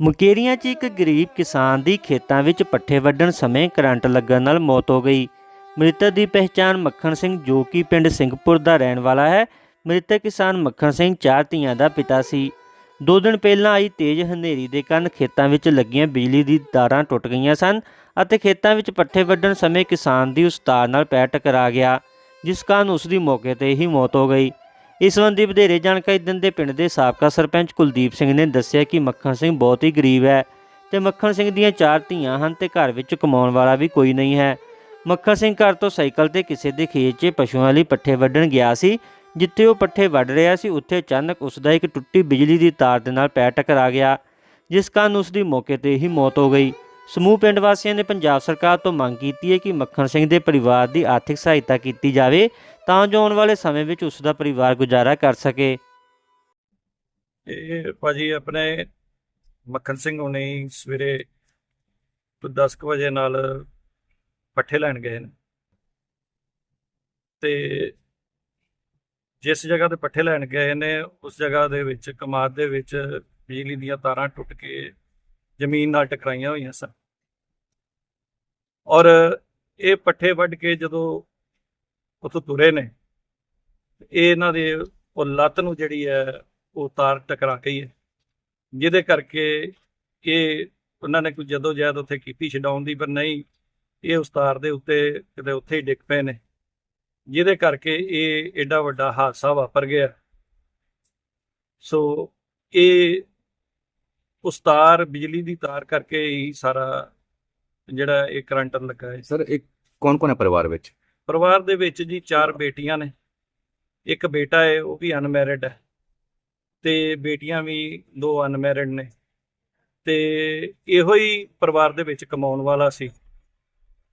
ਮੁਕੇਰੀਆਂ 'ਚ ਇੱਕ ਗਰੀਬ ਕਿਸਾਨ ਦੀ ਖੇਤਾਂ ਵਿੱਚ ਪੱਠੇ ਵੱਢਣ ਸਮੇਂ ਕਰੰਟ ਲੱਗਣ ਨਾਲ ਮੌਤ ਹੋ ਗਈ। ਮ੍ਰਿਤਕ ਦੀ ਪਹਿਚਾਣ ਮੱਖਣ ਸਿੰਘ, ਜੋ ਕਿ ਪਿੰਡ ਸਿੰਘਪੁਰ ਦਾ ਰਹਿਣ ਵਾਲਾ ਹੈ। ਮ੍ਰਿਤਕ ਕਿਸਾਨ ਮੱਖਣ ਸਿੰਘ ਚਾਰ ਧੀਆਂ ਦਾ ਪਿਤਾ ਸੀ। ਦੋ ਦਿਨ ਪਹਿਲਾਂ ਆਈ ਤੇਜ਼ ਹਨੇਰੀ ਦੇ ਕਾਰਨ ਖੇਤਾਂ ਵਿੱਚ ਲੱਗੀਆਂ ਬਿਜਲੀ ਦੀ ਤਾਰਾਂ ਟੁੱਟ ਗਈਆਂ ਸਨ ਅਤੇ ਖੇਤਾਂ ਵਿੱਚ ਪੱਠੇ ਵੱਢਣ ਸਮੇਂ ਕਿਸਾਨ ਦੀ ਉਸ ਤਾਰ ਨਾਲ ਪੈਰ ਟਕਰਾ ਗਿਆ, ਜਿਸ ਕਾਰਨ ਉਸ ਦੀ ਮੌਕੇ ਤੇ ਹੀ ਮੌਤ ਹੋ ਗਈ। ਇਸ ਸੰਬੰਧੀ ਵਧੇਰੇ ਜਾਣਕਾਰੀ ਦਿੰਦੇ ਪਿੰਡ ਦੇ ਸਾਬਕਾ ਸਰਪੰਚ ਕੁਲਦੀਪ ਸਿੰਘ ਨੇ ਦੱਸਿਆ ਕਿ ਮੱਖਣ ਸਿੰਘ ਬਹੁਤ ਹੀ ਗਰੀਬ ਹੈ ਤੇ ਮੱਖਣ ਸਿੰਘ ਦੀਆਂ ਚਾਰ ਧੀਆਂ ਹਨ ਤੇ ਘਰ ਵਿੱਚ ਕਮਾਉਣ ਵਾਲਾ ਵੀ ਕੋਈ ਨਹੀਂ ਹੈ। ਮੱਖਣ ਸਿੰਘ ਘਰ ਤੋਂ ਸਾਈਕਲ ਤੇ ਕਿਸੇ ਦੇ ਖੇਤ 'ਚ ਪਸ਼ੂਆਂ ਲਈ ਪੱਠੇ ਵੱਢਣ ਗਿਆ ਸੀ, ਜਿੱਥੇ ਉਹ ਪੱਠੇ ਵੱਢ ਰਿਹਾ ਸੀ, ਉੱਥੇ ਅਚਾਨਕ ਉਸ ਦਾ ਇੱਕ ਟੁੱਟੀ ਬਿਜਲੀ ਦੀ ਤਾਰ ਦੇ ਨਾਲ ਪੈਰ ਟਕਰਾ ਗਿਆ, ਜਿਸ ਕਾਰਨ ਉਸ ਦੀ ਮੌਕੇ ਤੇ ਹੀ ਮੌਤ ਹੋ ਗਈ। ਸਮੂਹ ਪਿੰਡ ਵਾਸੀਆਂ ਨੇ ਪੰਜਾਬ ਸਰਕਾਰ ਤੋਂ ਮੰਗ ਕੀਤੀ ਹੈ ਕਿ ਮੱਖਣ ਸਿੰਘ ਦੇ ਪਰਿਵਾਰ ਦੀ ਆਰਥਿਕ ਸਹਾਇਤਾ ਕੀਤੀ ਜਾਵੇ ਤਾਂ ਜੋ ਆਉਣ ਵਾਲੇ ਸਮੇਂ ਵਿੱਚ ਉਸ ਦਾ ਪਰਿਵਾਰ ਗੁਜ਼ਾਰਾ ਕਰ ਸਕੇ। ਇਹ ਭਾਜੀ ਆਪਣੇ ਮੱਖਣ ਸਿੰਘ ਹੁਣੇ ਸਵੇਰੇ 10 ਕੁ ਵਜੇ ਨਾਲ ਪੱਠੇ ਲੈਣ ਗਏ ਨੇ। ਤੇ ਜਿਸ ਜਗ੍ਹਾ ਤੇ ਪੱਠੇ ਲੈਣ ਗਏ ਨੇ, ਉਸ ਜਗ੍ਹਾ ਦੇ ਵਿੱਚ ਕਮਾਦ ਦੇ ਵਿੱਚ ਬਿਜਲੀ ਦੀਆਂ ਤਾਰਾਂ ਟੁੱਟ ਕੇ ਜ਼ਮੀਨ ਨਾਲ ਟਕਰਾਈਆਂ ਹੋਈਆਂ ਸਨ। ਔਰ ਇਹ ਪੱਠੇ ਵੱਢ ਕੇ ਜਦੋਂ ਉੱਥੋਂ ਤੁਰੇ ਨੇ, ਇਹ ਇਹਨਾਂ ਦੇ ਉਹ ਲੱਤ ਨੂੰ ਜਿਹੜੀ ਹੈ ਉਹ ਤਾਰ ਟਕਰਾ ਗਈ ਹੈ ਜਿਹਦੇ ਕਰਕੇ ਇਹ ਉਹਨਾਂ ਨੇ ਕੋਈ ਜਦੋਂ ਜਹਿਦ ਉੱਥੇ ਕੀਤੀ ਛਡਾਉਣ ਦੀ, ਪਰ ਨਹੀਂ, ਇਹ ਉਸ ਤਾਰ ਦੇ ਉੱਤੇ ਕਿਤੇ ਉੱਥੇ ਹੀ ਡਿੱਗ ਪਏ ਨੇ। ਜਿਹਦੇ ਕਰਕੇ ਇਹ ਐਡਾ ਵੱਡਾ ਹਾਦਸਾ ਵਾਪਰ ਗਿਆ। ਸੋ ਇਹ ਉਸ ਤਾਰ ਬਿਜਲੀ ਦੀ ਤਾਰ ਕਰਕੇ ਹੀ ਸਾਰਾ ਜਿਹੜਾ ਇਹ ਕਰੰਟ ਲੱਗਾ ਹੈ। ਸਰ ਇੱਕ ਕੌਣ ਕੌਣ ਹੈ ਪਰਿਵਾਰ ਵਿੱਚ? ਪਰਿਵਾਰ ਦੇ ਵਿੱਚ ਜੀ ਚਾਰ ਬੇਟੀਆਂ ਨੇ। ਇੱਕ ਬੇਟਾ ਹੈ ਉਹ ਵੀ ਅਨਮੈਰਿਡ ਹੈ। ਤੇ ਬੇਟੀਆਂ ਵੀ ਦੋ ਅਨਮੈਰਿਡ ਨੇ। ਤੇ ਇਹੋ ਹੀ ਪਰਿਵਾਰ ਦੇ ਵਿੱਚ ਕਮਾਉਣ ਵਾਲਾ ਸੀ।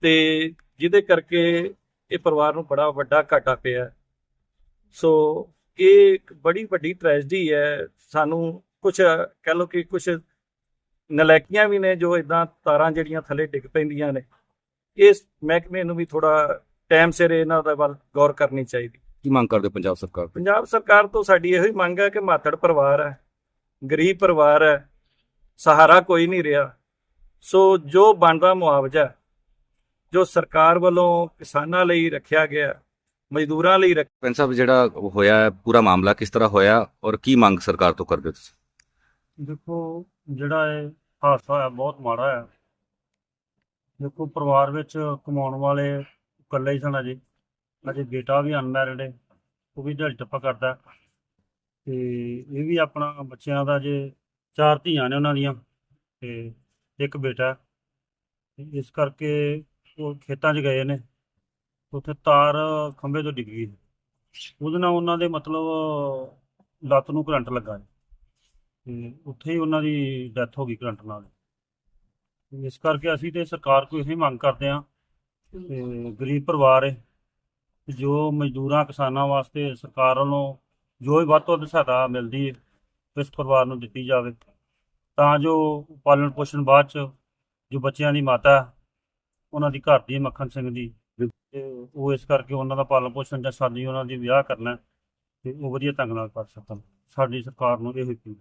ਤੇ ਜਿਹਦੇ ਕਰਕੇ ਇਹ ਪਰਿਵਾਰ ਨੂੰ ਬੜਾ ਵੱਡਾ ਘਾਟਾ ਪਿਆ। ਸੋ ਇਹ ਇੱਕ ਬੜੀ ਵੱਡੀ ਟ੍ਰੈਜਡੀ ਹੈ। ਸਾਨੂੰ ਕੁਝ ਕਹਿ ਲਓ ਕਿ ਕੁਝ ਨਲਾਇਕੀਆਂ ਵੀ ਨੇ ਜੋ ਇਦਾਂ ਤਾਰਾਂ ਜਿਹੜੀਆਂ ਥੱਲੇ ਡਿੱਗ ਪੈਂਦੀਆਂ ਨੇ। ਇਸ ਮਹਿਕਮੇ ਨੂੰ ਵੀ ਥੋੜਾ ਟਾਈਮ ਸਿਰ ਇਹਨਾਂ ਦਾ ਵੱਲ ਗੌਰ ਕਰਨੀ ਚਾਹੀਦੀ। ਕੀ ਮੰਗ ਕਰਦੇ ਪੰਜਾਬ ਸਰਕਾਰ ਤੋਂ? ਪੰਜਾਬ ਸਰਕਾਰ ਤੋਂ ਸਾਡੀ ਇਹੋ ਹੀ ਮੰਗ ਹੈ ਕਿ ਮਾਤੜ ਪਰਿਵਾਰ ਹੈ ਗਰੀਬ ਪਰਿਵਾਰ ਹੈ ਸਹਾਰਾ ਕੋਈ ਨਹੀਂ ਰਿਹਾ। ਸੋ ਜੋ ਬਣਦਾ ਮੁਆਵਜ਼ਾ ਜੋ ਸਰਕਾਰ ਵੱਲੋਂ ਕਿਸਾਨਾਂ ਲਈ ਰੱਖਿਆ ਗਿਆ ਮਜ਼ਦੂਰਾਂ ਲਈ ਰੱਖ- ਪੈਨ ਸਾਹਿਬ ਜਿਹੜਾ ਹੋਇਆ ਪੂਰਾ ਮਾਮਲਾ ਕਿਸ ਤਰ੍ਹਾਂ ਹੋਇਆ ਔਰ ਕੀ ਮੰਗ ਸਰਕਾਰ ਤੋਂ ਕਰਦੇ ਤੁਸੀਂ? ਦੇਖੋ, ਜਿਹੜਾ ਇਹ ਹਾਦਸਾ ਹੈ ਬਹੁਤ ਮਾੜਾ ਹੈ ਦੇਖੋ, ਪਰਿਵਾਰ ਵਿੱਚ ਕਮਾਉਣ ਵਾਲੇ ਇਕੱਲੇ ਹੀ ਸਨ ਅਜੇ। ਅਜੇ ਬੇਟਾ ਵੀ ਅਨਮੈਰਿਡ ਹੈ ਉਹ ਵੀ ਦਿਹਾੜੀ ਟੱਪਾ ਕਰਦਾ। ਹੈ। ਤੇ ਇਹ ਵੀ ਆਪਣਾ ਬੱਚਿਆਂ ਦਾ ਜੇ ਚਾਰ ਧੀਆਂ ਨੇ ਉਹਨਾਂ ਦੀਆਂ, ਤੇ ਇੱਕ ਬੇਟਾ। ਇਸ ਕਰਕੇ ਉਹ ਖੇਤਾਂ 'ਚ ਗਏ ਨੇ। ਉੱਥੇ ਤਾਰ ਖੰਭੇ ਤੋਂ ਡਿੱਗ ਗਈ। ਉਹਦੇ ਨਾਲ ਉਹਨਾਂ ਦੇ ਮਤਲਬ ਲੱਤ ਨੂੰ ਕਰੰਟ ਲੱਗਾ। ਤੇ ਉੱਥੇ ਹੀ ਉਹਨਾਂ ਦੀ ਡੈਥ ਹੋ ਗਈ ਕਰੰਟ ਨਾਲ। ਇਸ ਕਰਕੇ ਅਸੀਂ ਤੇ ਸਰਕਾਰ ਕੋਲ ਇਹ ਮੰਗ ਕਰਦੇ ਹਾਂ ਤੇ ਗਰੀਬ ਪਰਿਵਾਰ ਹੈ ਜੋ ਮਜ਼ਦੂਰਾਂ ਕਿਸਾਨਾਂ ਵਾਸਤੇ ਸਰਕਾਰ ਵੱਲੋਂ ਜੋ ਵੀ ਵੱਧ ਤੋਂ ਵੱਧ ਸਹਾਇਤਾ ਮਿਲਦੀ ਹੈ ਇਸ ਪਰਿਵਾਰ ਨੂੰ ਦਿੱਤੀ ਜਾਵੇ। ਤਾਂ ਜੋ ਪਾਲਣ ਪੋਸ਼ਣ ਬਾਅਦ ਚ ਜੋ ਬੱਚਿਆਂ ਦੀ ਮਾਤਾ ਉਹਨਾਂ ਦੀ ਘਰ ਦੀ ਮੱਖਣ ਸਿੰਘ ਦੀ ਤੇ ਉਹ ਇਸ ਕਰਕੇ ਉਹਨਾਂ ਦਾ ਪਾਲਣ ਪੋਸ਼ਣ ਜਾਂ ਸਾਡੀ ਉਹਨਾਂ ਦੀ ਵਿਆਹ ਕਰਨਾ ਹੈ, ਤੇ ਉਹ ਵਧੀਆ ਢੰਗ ਨਾਲ ਕਰ ਸਕਣ। ਸਾਡੀ ਸਰਕਾਰ ਨੂੰ ਇਹੋ ਹੀ। ਅਪੀਲ